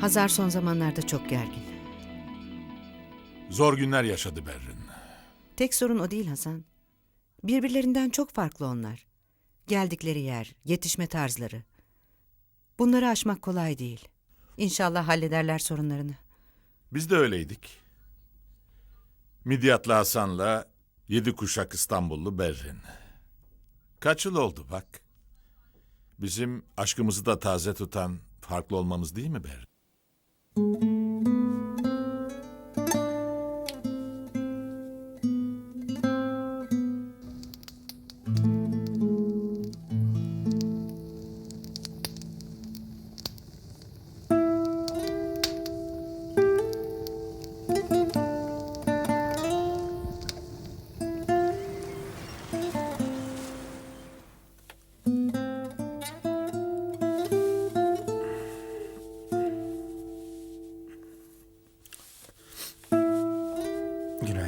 Hazar son zamanlarda çok gergin. Zor günler yaşadı Berrin. Tek sorun o değil Hasan. Birbirlerinden çok farklı onlar. Geldikleri yer, yetişme tarzları. Bunları aşmak kolay değil. İnşallah hallederler sorunlarını. Biz de öyleydik. Midyatlı Hasan'la yedi kuşak İstanbullu Berrin. Kaç yıl oldu bak. Bizim aşkımızı da taze tutan farklı olmamız değil mi Berrin? Thank you.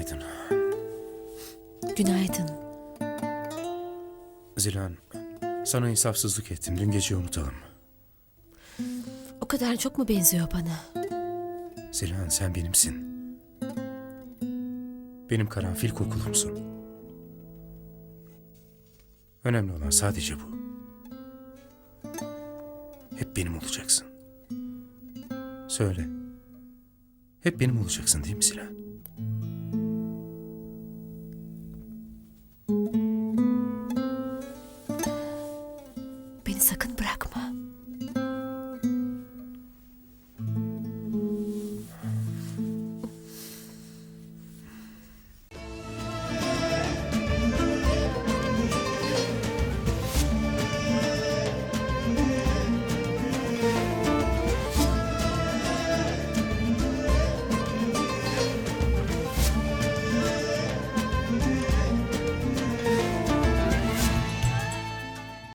Günaydın. Günaydın. Zilan, sana insafsızlık ettim. Dün geceyi unutalım. O kadar çok mu benziyor bana? Zilan sen benimsin. Benim karanfil kokulumsun. Önemli olan sadece bu. Hep benim olacaksın. Söyle. Hep benim olacaksın değil mi Zilan? Beni sakın bırakma.